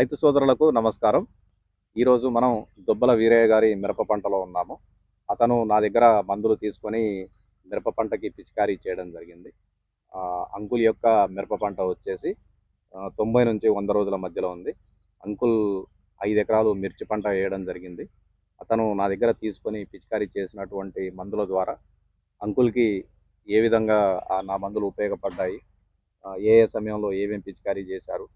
రైతు సోదరులకు నమస్కారం. ఈరోజు మనం దుబ్బల వీరయ్య గారి మిరప పంటలో ఉన్నాము. అతను నా దగ్గర మందులు తీసుకొని మిరప పంటకి పిచికారీ చేయడం జరిగింది. అంకుల్ యొక్క మిరప పంట వచ్చేసి తొంభై నుంచి వంద రోజుల మధ్యలో ఉంది. అంకుల్ ఐదు ఎకరాలు మిర్చి పంట వేయడం జరిగింది. అతను నా దగ్గర తీసుకొని పిచికారీ చేసినటువంటి మందుల ద్వారా అంకుల్కి ఏ విధంగా నా మందులు ఉపయోగపడ్డాయి? ఏ ఏ సమయంలో ఏమేమి పిచికారీ చేశారు?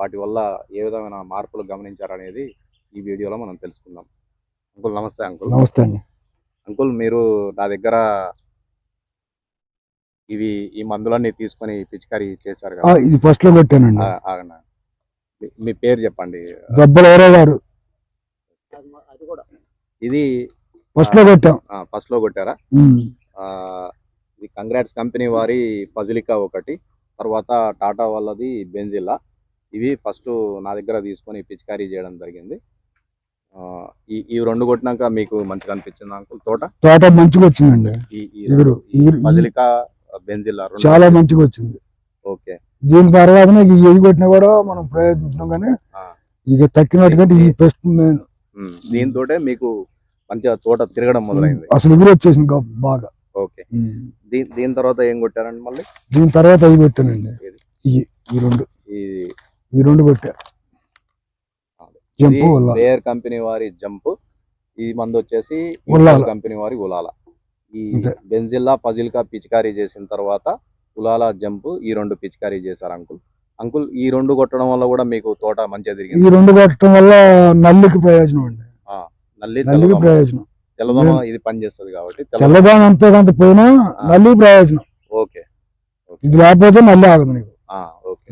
వాటి వల్ల ఏ విధమైన మార్పులు గమనించారనేది ఈ వీడియోలో మనం తెలుసుకుందాం. అంకుల్ నమస్తే అంకుల్. నమస్తే అండి. అంకుల్ మీరు నా దగ్గర ఇవి ఈ మందులన్నీ తీసుకొని పిచికారీ చేశారు కదా. ఇది ఫస్ట్లో ఆ, ఆగండి. మీ- పేరు చెప్పండి. గారు. ఇది ఫస్ట్లో కొట్టాం ఫస్ట్లో కొట్టారా? ఇది కంగ్రాట్స్ కంపెనీ వారి పజిలికా ఒకటి తర్వాత టాటా వాళ్ళది బెంజిల్లా ఇవి ఫస్ట్ నా దగ్గర తీసుకొని పిచికారీ చేయడం జరిగింది. ఆ, ఈ ఈ రెండు కొట్టినాక మీకు మంచిగా అనిపించింది అంకుల్? తోట? తోట మంచిగా వచ్చిందండి. ఈ రెండు? చాలా మంచిగా వచ్చింది. ఓకే. దీని తర్వాత నాకు ఎయ్యి కొట్టినా కూడా మనం ప్రయత్నించినాం కానీ. ఇక తక్కినట్టుకంటే ఈ పెస్ట్ మెయిన్ దీంతోటే మీకు మంచిగా తోట తిరగడం మొదలైంది. అసలు ఎగురు వచ్చేసింది బాగా. ఓకే. దీని దీని తర్వాత ఏం కొట్టారండి మళ్ళీ? దీని తర్వాత అవి కొట్టానండి. ఈ రెండు. ఈ ఈ రెండు కొట్టా జంపు వల్ల లేయర్ కంపెనీ వారి జంప్. ఈ మందు వచ్చేసి. కంపెనీ వారి ఉలాల. ఈ. బెంజిల్లా పజిల్కా పిచికారీ చేసిన తర్వాత ఉలాల జంప్ ఈ రెండు పిచికారీ చేశారు అంకుల్. అంకుల్ ఈ రెండు కొట్టడం వల్ల కూడా మీకు తోట మంచిగా ఈ తిరిగింది రెండు కొట్టడం వల్ల నల్లికి ప్రయోజనం అండి. నల్లి నల్లికి తెల్లదోమ. ప్రయోజనం. తెల్లదోమ ఇది పని చేస్తుంది కాబట్టి తెల్ల తెల్లదాని అంతా కొంత పోయినా నల్లికి ప్రయోజనం. ఓకే. ఇది లేకపోతే నల్లి ఆగదు నీకు. ఓకే.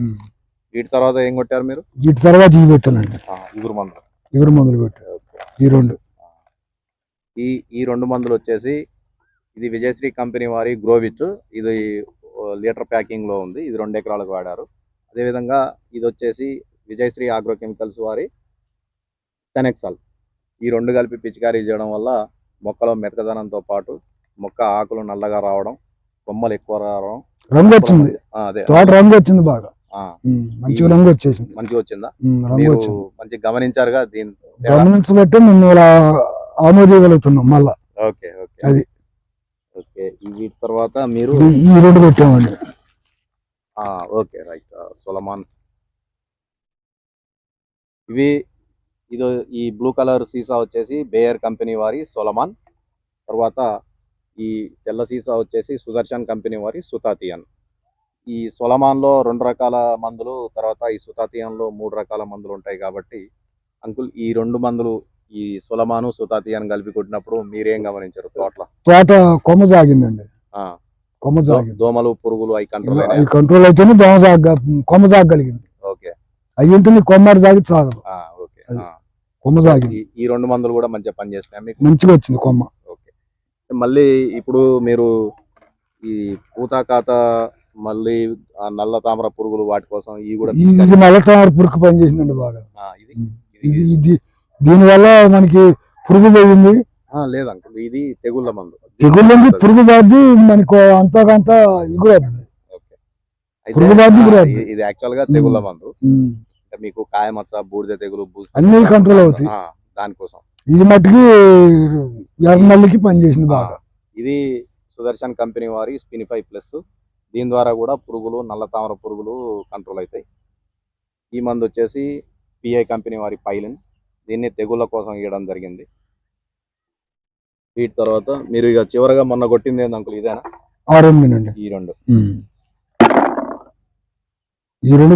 వీటి తర్వాత ఏం కొట్టారు మీరు? వీటి తర్వాత ఇవి పెట్టానండి ఇగురు మందు ఇగురు మందులు. పెట్టా. ఓకే. ఈ రెండు. ఈ ఈ రెండు మందులు వచ్చేసి ఇది విజయశ్రీ కంపెనీ వారి గ్రోవిచ్. ఇది లీటర్ ప్యాకింగ్లో ఉంది. ఇది రెండు ఎకరాలకు వాడారు. అదేవిధంగా ఇది వచ్చేసి విజయశ్రీ ఆగ్రో కెమికల్స్ వారి సెనెక్సల్. ఈ రెండు కలిపి పిచికారీ చేయడం వల్ల మొక్కలో మెతకదనంతో పాటు మొక్క ఆకులు నల్లగా రావడం కొమ్మలు ఎక్కువ రావడం. రంగు వచ్చింది అదే. తోట రంగు వచ్చింది బాగా. మంచిగా రంగు వచ్చేసింది. మంచిగా వచ్చిందా? మీరు మంచి గమనించారుగా దీని? గమనించబట్టి మేము ఇలా ఆమోదగలుగుతున్నాం మళ్ళా. Okay okay. అది. ఓకే తర్వాత మీరు ఈ రెండు పెట్టామండి. ఆ, ఓకే రైట్. సొలమాన్. ఇవి ఇది ఈ బ్లూ కలర్ సీసా వచ్చేసి బేయర్ కంపెనీ వారి సొలమాన్. తర్వాత ఈ తెల్ల సీసా వచ్చేసి సుదర్శన్ కంపెనీ వారి సుతాతియన్. ఈ సొలమాన్లో రెండు రకాల మందులు తర్వాత ఈ సుతాతియన్లో మూడు రకాల మందులు ఉంటాయి కాబట్టి అంకుల్ ఈ రెండు మందులు ఈ సొలమాను సుతాతియన్ కలిపి కొట్టినప్పుడు మీరేం గమనించారు తోటలో? తోట కొమ్మ సాగిందండి ఆ, కొమ్మ దోమలు పురుగులు అవి కంట్రోల్ అవి కంట్రోల్ అయితేనే దోమ సాగ కొమ్మ సాగగలిగింది ఓకే. అవి ఉంటే నీ కొమ్మాడి సాగి సాగదు ఆ, ఓకే. అది. ఆ. కొమ్మ సాగింది ఈ- రెండు మందులు కూడా మంచిగా పనిచేస్తున్నాయి మీకు? మంచిగా వచ్చింది కొమ్మ. ఓకే. మళ్ళీ ఇప్పుడు మీరు ఈ పూత కాత మళ్ళీ ఆ నల్ల తామర పురుగులు వాటి కోసం ఇవి కూడా ఇది నల్ల తామర పురుగు పని చేసిందండి బాగా. ఇది దీనివల్ల మనకి పురుగు పోయింది. ఆ, లేదు అంకుల్ ఇది తెగుళ్ళ మందు. తెగుళ్ళకి పురుగు బాధి మనకు అంతకంత పురుగు బాధ ఇది- యాక్చువల్గా తెగుళ్ళ మందు. మీకు కాయమచ్చ బూడిద తెగులు బూజు అన్నీ కంట్రోల్ అవుతాయి. దానికోసం. ఇది మట్టుకి ఎర్ర నల్లికి పనిచేసింది బాగా. ఇది సుదర్శన్ కంపెనీ వారి స్పినిఫై ప్లస్. దీని ద్వారా కూడా పురుగులు నల్ల తామర పురుగులు కంట్రోల్ అవుతాయి. ఈ మందు వచ్చేసి పిఐ కంపెనీ వారి పైలిన్ దీన్ని తెగుళ్ళ కోసం ఇవ్వడం జరిగింది. వీటి తర్వాత మీరు ఇక చివరగా మొన్న కొట్టింది ఏంది అంకుల్? ఇదేనా? ఈ రెండు. ఈ రెండు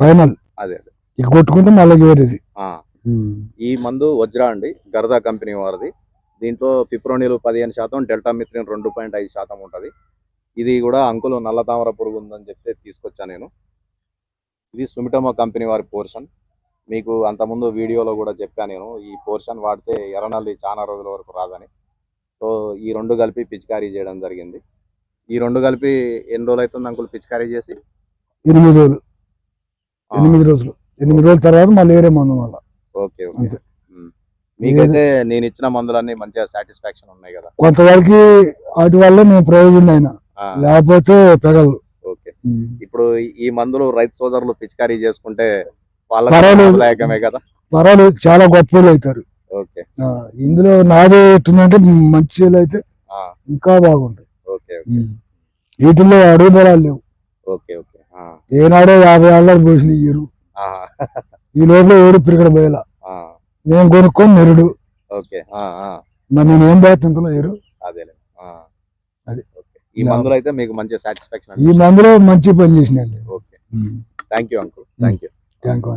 ఫైనల్ అదే అదే. ఇక కొట్టుకుంటే మళ్ళీ వేరేది ఈ మందు వజ్రా అండి. గరదా కంపెనీ వారిది. దీంట్లో పిప్రోనిల్ పదిహేను శాతం డెల్టా మిత్రిన్ రెండు పాయింట్ ఐదు శాతం ఉంటుంది. ఇది కూడా అంకులు నల్ల తామర పురుగు ఉందని చెప్తే తీసుకొచ్చా నేను. ఇది సుమిటమో కంపెనీ వారి పోర్షన్. మీకు అంతకుముందు వీడియోలో కూడా చెప్పా నేను. ఈ పోర్షన్ వాడితే ఎర్రనల్లి చాలా రోజుల వరకు రాదని. సో ఈ రెండు కలిపి పిచికారీ చేయడం జరిగింది. ఈ రెండు కలిపి ఎన్ని రోజులు అవుతుంది అంకుల్ పిచికారీ చేసి? ఎనిమిది రోజులు. ఎనిమిది రోజులు. ఎనిమిది రోజుల తర్వాత మళ్ళీ వేరే మందు మళ్ళీ. Okay okay. మీకైతే నేను ఇచ్చిన మందులన్నీ మంచిగా సాటిస్ఫాక్షన్ ఉన్నాయి కదా. కొంతవరకు వాటి వల్ల నేను ప్రయోజనం అయినా లేకపోతే పెగలదు ఓకే. ఇప్పుడు ఈ మందులు రైతు సోదరులు పిచికారీ చేసుకుంటే వాళ్ళకి కదా? చాలా గొప్ప అవుతారు. ఓకే. ఇందులో నాదే ఎట్టుందంటే మంచి అయితే ఇంకా బాగుంటాయి. ఓకే వీటిల్లో అడుగు బలాలు లేవు. Okay okay. ఏనాడో యాభై ఏళ్ళకి పోసిన ఇయ్యరు ఈ లోపల ఏడు పిరికడ పోయేలా? నేను కొనుక్కొని నెరుడు. ఓకే మరి నేను ఏం బాధ్యతలో ఎరు అదేలే ఆ. అది. ఓకే ఈ మందులు అయితే మీకు మంచి సాటిస్ఫాక్షన్ ఈ మందులో మంచి పని చేసినండి. Okay thank you uncle thank you thank you